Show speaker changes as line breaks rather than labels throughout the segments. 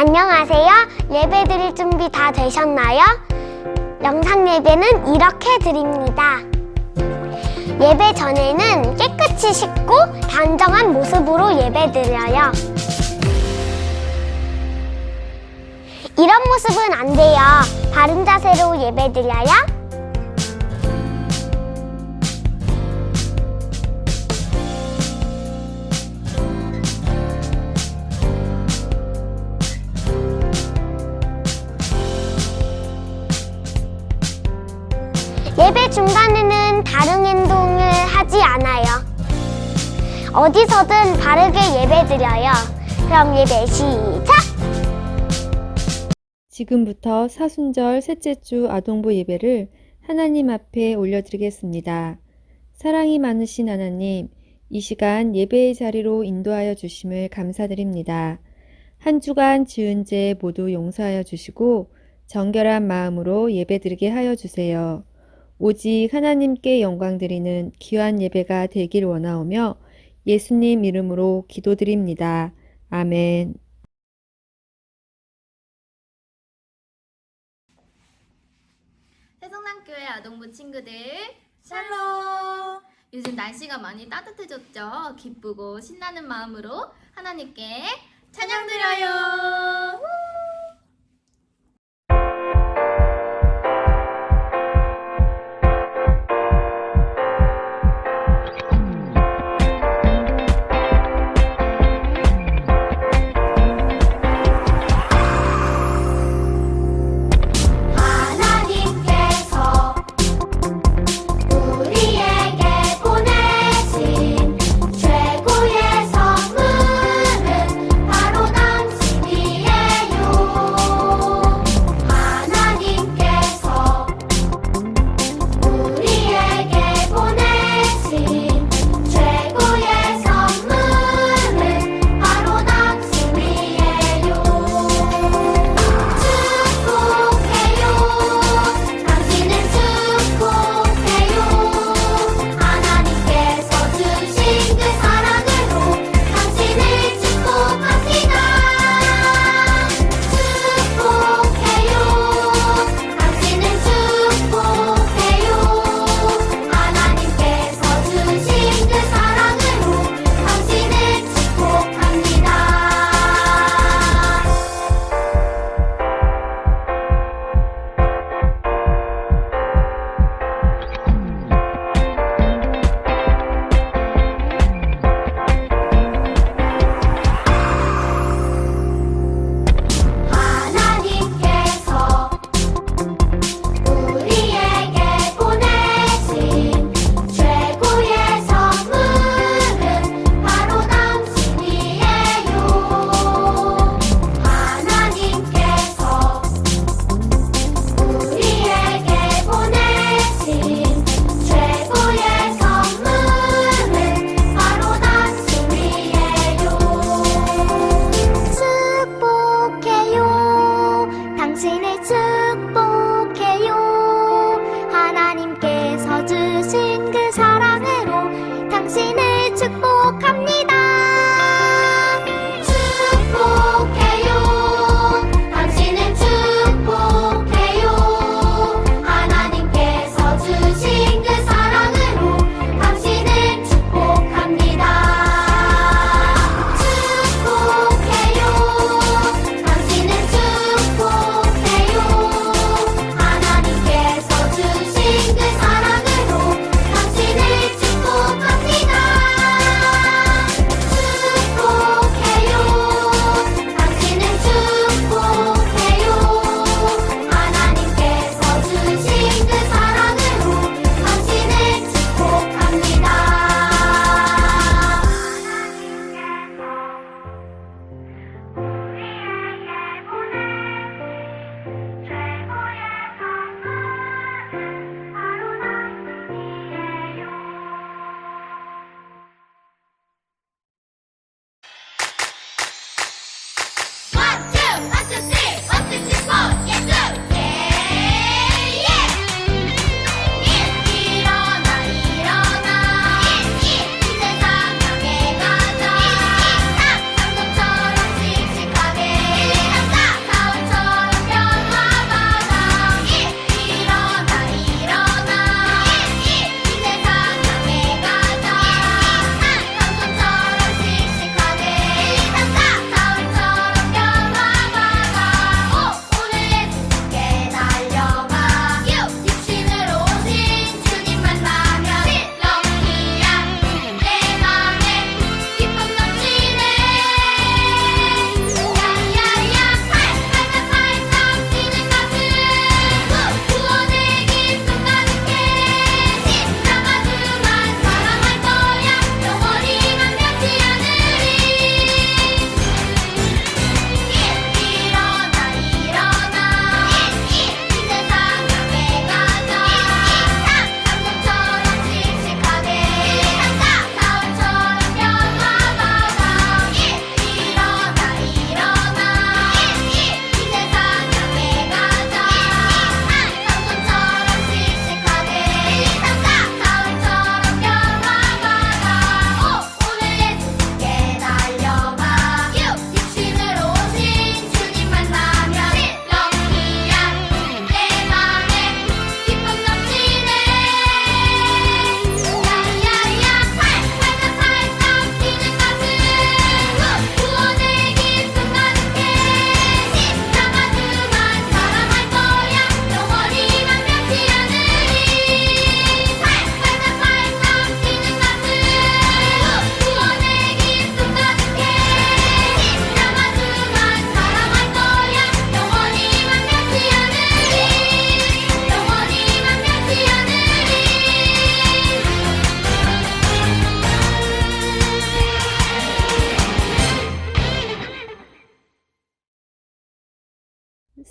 안녕하세요. 예배 드릴 준비 다 되셨나요? 영상 예배는 이렇게 드립니다. 예배 전에는 깨끗이 씻고 단정한 모습으로 예배 드려요. 이런 모습은 안 돼요. 바른 자세로 예배 드려요. 어디서든 바르게 예배 드려요. 그럼 예배 시작!
지금부터 사순절 셋째 주 아동부 예배를 하나님 앞에 올려드리겠습니다. 사랑이 많으신 하나님, 이 시간 예배의 자리로 인도하여 주심을 감사드립니다. 한 주간 지은 죄 모두 용서하여 주시고 정결한 마음으로 예배드리게 하여 주세요. 오직 하나님께 영광 드리는 귀한 예배가 되길 원하오며 예수님 이름으로 기도드립니다. 아멘.
세성남교회 아동부 친구들 샬롬 요즘 날씨가 많이 따뜻해졌죠 기쁘고 신나는 마음으로 하나님께 찬양 드려요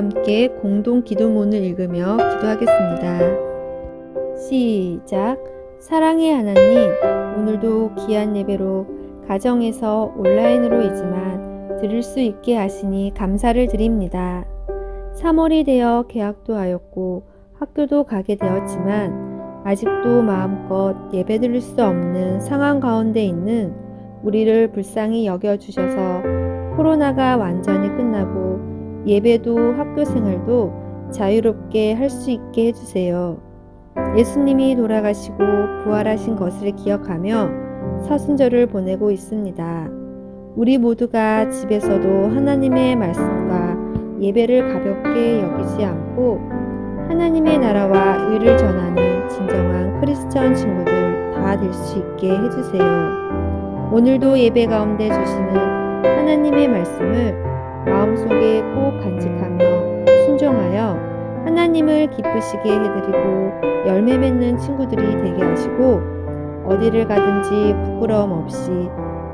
함께 공동 기도문을 읽으며 기도하겠습니다. 시작. 사랑의 하나님, 오늘도 귀한 예배로 가정에서 온라인으로이지만 들을 수 있게 하시니 감사를 드립니다. 3월이 되어 개학도 하였고 학교도 가게 되었지만 아직도 마음껏 예배 드릴 수 없는 상황 가운데 있는 우리를 불쌍히 여겨주셔서 코로나가 완전히 끝나고 예배도 학교 생활도 자유롭게 할 수 있게 해주세요. 예수님이 돌아가시고 부활하신 것을 기억하며 사순절을 보내고 있습니다. 우리 모두가 집에서도 하나님의 말씀과 예배를 가볍게 여기지 않고 하나님의 나라와 의를 전하는 진정한 크리스천 친구들 다 될 수 있게 해주세요. 오늘도 예배 가운데 주시는 하나님의 말씀을 마음속에 꼭 간직하며 순종하여 하나님을 기쁘시게 해드리고 열매 맺는 친구들이 되게 하시고 어디를 가든지 부끄러움 없이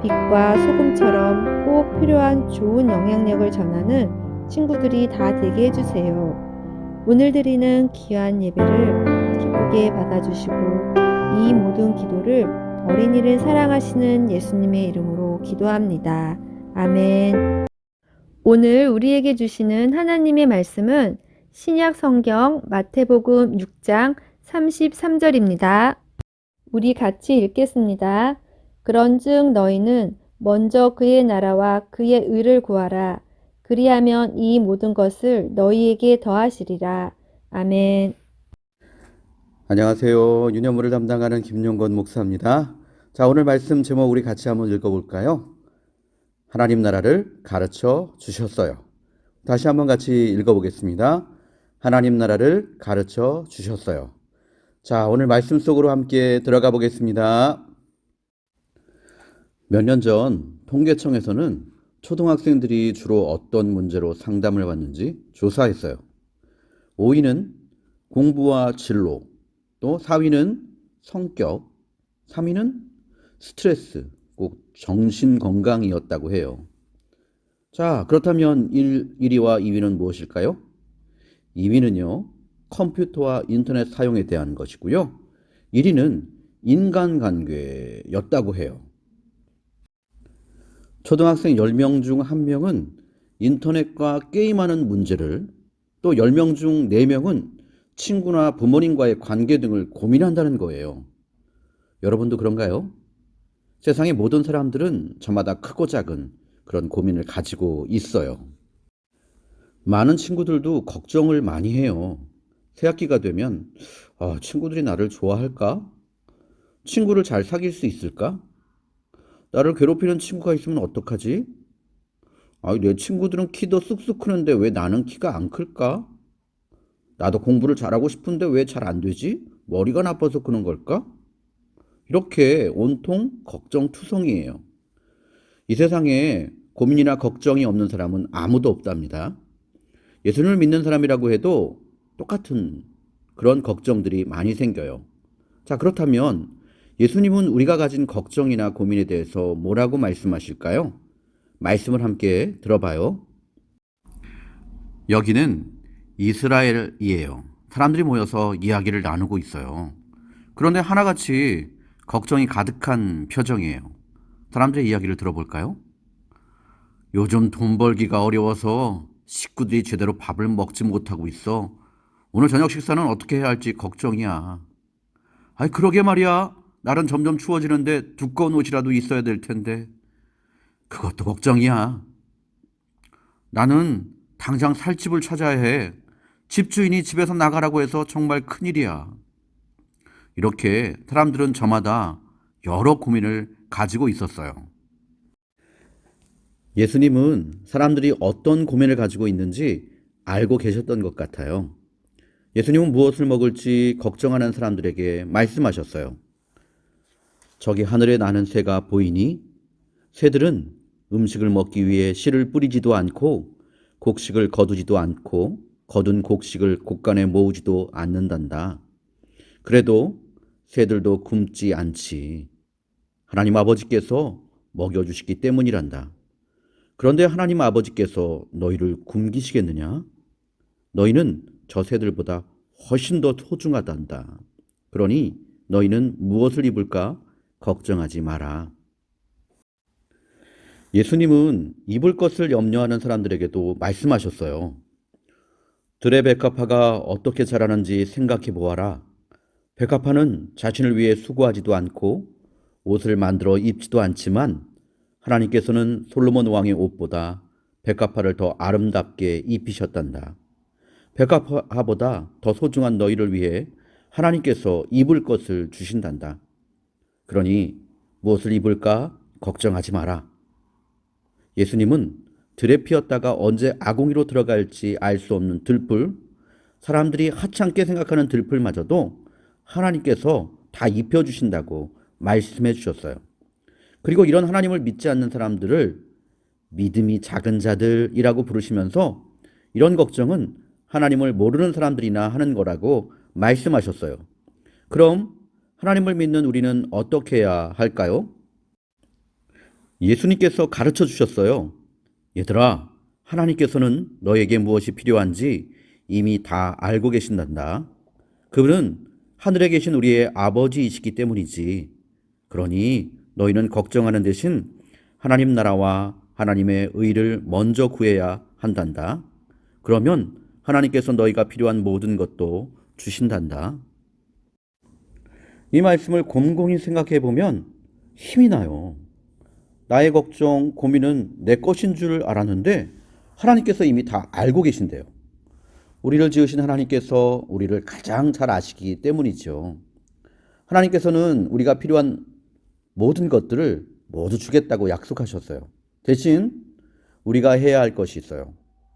빛과 소금처럼 꼭 필요한 좋은 영향력을 전하는 친구들이 다 되게 해주세요. 오늘 드리는 귀한 예배를 기쁘게 받아주시고 이 모든 기도를 어린이를 사랑하시는 예수님의 이름으로 기도합니다. 아멘. 오늘 우리에게 주시는 하나님의 말씀은 신약 성경 마태복음 6장 33절입니다. 우리 같이 읽겠습니다. 그런즉 너희는 먼저 그의 나라와 그의 의를 구하라. 그리하면 이 모든 것을 너희에게 더하시리라. 아멘.
안녕하세요. 유년물을 담당하는 김용건 목사입니다. 자, 오늘 말씀 제목 우리 같이 한번 읽어볼까요? 하나님 나라를 가르쳐 주셨어요. 다시 한번 같이 읽어보겠습니다. 하나님 나라를 가르쳐 주셨어요. 자, 오늘 말씀 속으로 함께 들어가 보겠습니다. 몇 년 전 통계청에서는 초등학생들이 주로 어떤 문제로 상담을 받는지 조사했어요. 5위는 공부와 진로, 또 4위는 성격, 3위는 스트레스, 꼭 정신 건강이었다고 해요. 자, 그렇다면 1, 1위와 2위는 무엇일까요? 2위는요, 컴퓨터와 인터넷 사용에 대한 것이고요. 1위는 인간관계였다고 해요. 초등학생 10명 중 1명은 인터넷과 게임하는 문제를 또 10명 중 4명은 친구나 부모님과의 관계 등을 고민한다는 거예요. 여러분도 그런가요? 세상의 모든 사람들은 저마다 크고 작은 그런 고민을 가지고 있어요. 많은 친구들도 걱정을 많이 해요. 새학기가 되면 아, 친구들이 나를 좋아할까? 친구를 잘 사귈 수 있을까? 나를 괴롭히는 친구가 있으면 어떡하지? 아, 내 친구들은 키도 쑥쑥 크는데 왜 나는 키가 안 클까? 나도 공부를 잘하고 싶은데 왜 잘 안 되지? 머리가 나빠서 그런 걸까? 이렇게 온통 걱정투성이에요. 이 세상에 고민이나 걱정이 없는 사람은 아무도 없답니다. 예수님을 믿는 사람이라고 해도 똑같은 그런 걱정들이 많이 생겨요. 자, 그렇다면 예수님은 우리가 가진 걱정이나 고민에 대해서 뭐라고 말씀하실까요? 말씀을 함께 들어봐요. 여기는 이스라엘이에요. 사람들이 모여서 이야기를 나누고 있어요. 그런데 하나같이 걱정이 가득한 표정이에요. 사람들의 이야기를 들어볼까요? 요즘 돈 벌기가 어려워서 식구들이 제대로 밥을 먹지 못하고 있어. 오늘 저녁 식사는 어떻게 해야 할지 걱정이야. 아이, 그러게 말이야. 날은 점점 추워지는데 두꺼운 옷이라도 있어야 될 텐데. 그것도 걱정이야. 나는 당장 살 집을 찾아야 해. 집주인이 집에서 나가라고 해서 정말 큰일이야. 이렇게 사람들은 저마다 여러 고민을 가지고 있었어요. 예수님은 사람들이 어떤 고민을 가지고 있는지 알고 계셨던 것 같아요. 예수님은 무엇을 먹을지 걱정하는 사람들에게 말씀하셨어요. 저기 하늘에 나는 새가 보이니? 새들은 음식을 먹기 위해 씨를 뿌리지도 않고 곡식을 거두지도 않고 거둔 곡식을 곡간에 모으지도 않는단다. 그래도 새들도 굶지 않지. 하나님 아버지께서 먹여주시기 때문이란다. 그런데 하나님 아버지께서 너희를 굶기시겠느냐? 너희는 저 새들보다 훨씬 더 소중하단다. 그러니 너희는 무엇을 입을까 걱정하지 마라. 예수님은 입을 것을 염려하는 사람들에게도 말씀하셨어요. 백합화가 어떻게 자라는지 생각해 보아라. 백합화는 자신을 위해 수고하지도 않고 옷을 만들어 입지도 않지만 하나님께서는 솔로몬 왕의 옷보다 백합화를 더 아름답게 입히셨단다. 백합화보다 더 소중한 너희를 위해 하나님께서 입을 것을 주신단다. 그러니 무엇을 입을까 걱정하지 마라. 예수님은 들에 피었다가 언제 아궁이로 들어갈지 알 수 없는 들풀, 사람들이 하찮게 생각하는 들풀마저도 하나님께서 다 입혀주신다고 말씀해 주셨어요. 그리고 이런 하나님을 믿지 않는 사람들을 믿음이 작은 자들이라고 부르시면서 이런 걱정은 하나님을 모르는 사람들이나 하는 거라고 말씀하셨어요. 그럼 하나님을 믿는 우리는 어떻게 해야 할까요? 예수님께서 가르쳐 주셨어요. 얘들아, 하나님께서는 너에게 무엇이 필요한지 이미 다 알고 계신단다. 그분은 하늘에 계신 우리의 아버지이시기 때문이지. 그러니 너희는 걱정하는 대신 하나님 나라와 하나님의 의를 먼저 구해야 한단다. 그러면 하나님께서 너희가 필요한 모든 것도 주신단다. 이 말씀을 곰곰이 생각해 보면 힘이 나요. 나의 걱정, 고민은 내 것인 줄 알았는데 하나님께서 이미 다 알고 계신대요. 우리를 지으신 하나님께서 우리를 가장 잘 아시기 때문이죠. 하나님께서는 우리가 필요한 모든 것들을 모두 주겠다고 약속하셨어요. 대신 우리가 해야 할 것이 있어요.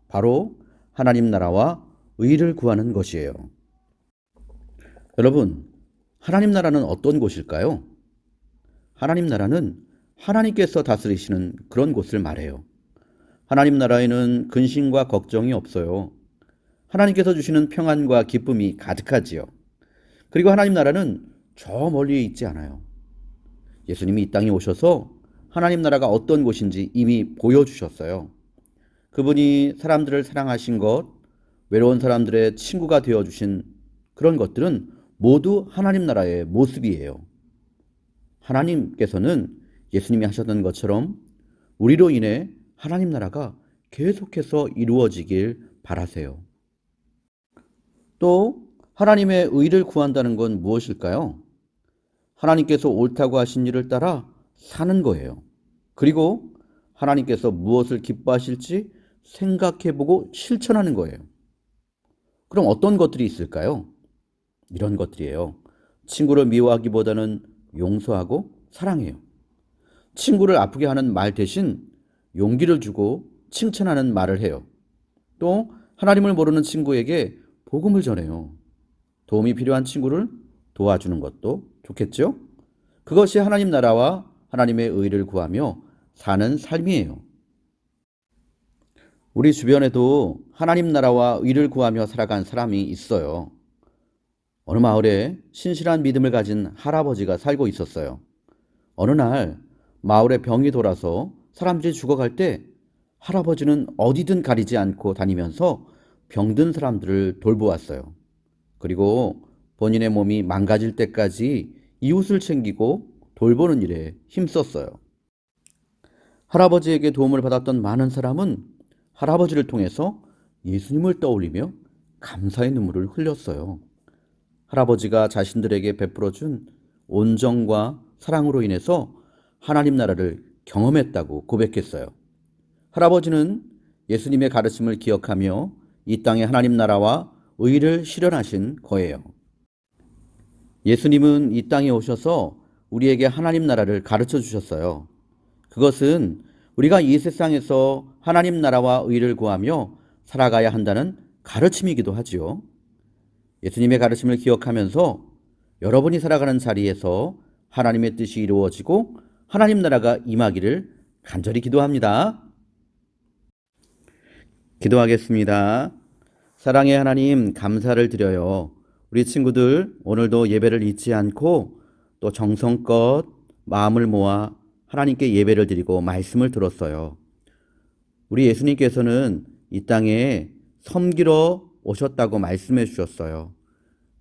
바로 하나님 나라와 의를 구하는 것이에요. 여러분, 하나님 나라는 어떤 곳일까요? 하나님 나라는 하나님께서 다스리시는 그런 곳을 말해요. 하나님 나라에는 근심과 걱정이 없어요. 하나님께서 주시는 평안과 기쁨이 가득하지요. 그리고 하나님 나라는 저 멀리에 있지 않아요. 예수님이 이 땅에 오셔서 하나님 나라가 어떤 곳인지 이미 보여주셨어요. 그분이 사람들을 사랑하신 것, 외로운 사람들의 친구가 되어주신 그런 것들은 모두 하나님 나라의 모습이에요. 하나님께서는 예수님이 하셨던 것처럼 우리로 인해 하나님 나라가 계속해서 이루어지길 바라세요. 또 하나님의 의를 구한다는 건 무엇일까요? 하나님께서 옳다고 하신 일을 따라 사는 거예요. 그리고 하나님께서 무엇을 기뻐하실지 생각해보고 실천하는 거예요. 그럼 어떤 것들이 있을까요? 이런 것들이에요. 친구를 미워하기보다는 용서하고 사랑해요. 친구를 아프게 하는 말 대신 용기를 주고 칭찬하는 말을 해요. 또 하나님을 모르는 친구에게 복음을 전해요. 도움이 필요한 친구를 도와주는 것도 좋겠죠? 그것이 하나님 나라와 하나님의 의를 구하며 사는 삶이에요. 우리 주변에도 하나님 나라와 의를 구하며 살아간 사람이 있어요. 어느 마을에 신실한 믿음을 가진 할아버지가 살고 있었어요. 어느 날 마을에 병이 돌아서 사람들이 죽어갈 때 할아버지는 어디든 가리지 않고 다니면서 병든 사람들을 돌보았어요. 그리고 본인의 몸이 망가질 때까지 이웃을 챙기고 돌보는 일에 힘썼어요. 할아버지에게 도움을 받았던 많은 사람은 할아버지를 통해서 예수님을 떠올리며 감사의 눈물을 흘렸어요. 할아버지가 자신들에게 베풀어 준 온정과 사랑으로 인해서 하나님 나라를 경험했다고 고백했어요. 할아버지는 예수님의 가르침을 기억하며 이 땅에 하나님 나라와 의를 실현하신 거예요. 예수님은 이 땅에 오셔서 우리에게 하나님 나라를 가르쳐 주셨어요. 그것은 우리가 이 세상에서 하나님 나라와 의를 구하며 살아가야 한다는 가르침이기도 하지요. 예수님의 가르침을 기억하면서 여러분이 살아가는 자리에서 하나님의 뜻이 이루어지고 하나님 나라가 임하기를 간절히 기도합니다. 기도하겠습니다. 사랑의 하나님, 감사를 드려요. 우리 친구들 오늘도 예배를 잊지 않고 또 정성껏 마음을 모아 하나님께 예배를 드리고 말씀을 들었어요. 우리 예수님께서는 이 땅에 섬기러 오셨다고 말씀해 주셨어요.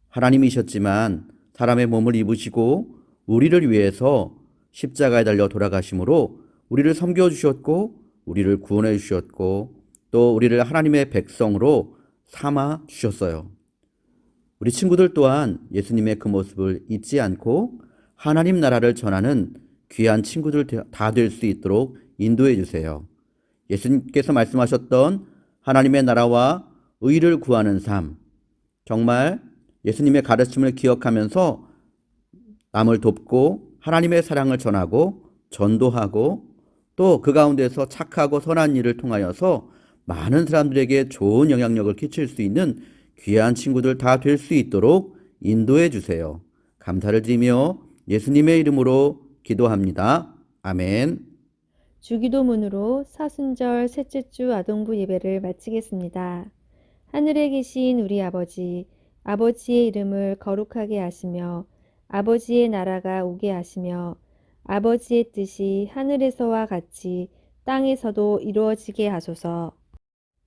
하나님이셨지만 사람의 몸을 입으시고 우리를 위해서 십자가에 달려 돌아가심으로 우리를 섬겨 주셨고 우리를 구원해 주셨고 또 우리를 하나님의 백성으로 삼아 주셨어요. 우리 친구들 또한 예수님의 그 모습을 잊지 않고 하나님 나라를 전하는 귀한 친구들 다 될 수 있도록 인도해 주세요. 예수님께서 말씀하셨던 하나님의 나라와 의를 구하는 삶, 정말 예수님의 가르침을 기억하면서 남을 돕고 하나님의 사랑을 전하고 전도하고 또 그 가운데서 착하고 선한 일을 통하여서 많은 사람들에게 좋은 영향력을 끼칠 수 있는 귀한 친구들 다 될 수 있도록 인도해 주세요. 감사를 드리며 예수님의 이름으로 기도합니다. 아멘.
주기도문으로 사순절 셋째 주 아동부 예배를 마치겠습니다. 하늘에 계신 우리 아버지, 아버지의 이름을 거룩하게 하시며 아버지의 나라가 오게 하시며 아버지의 뜻이 하늘에서와 같이 땅에서도 이루어지게 하소서.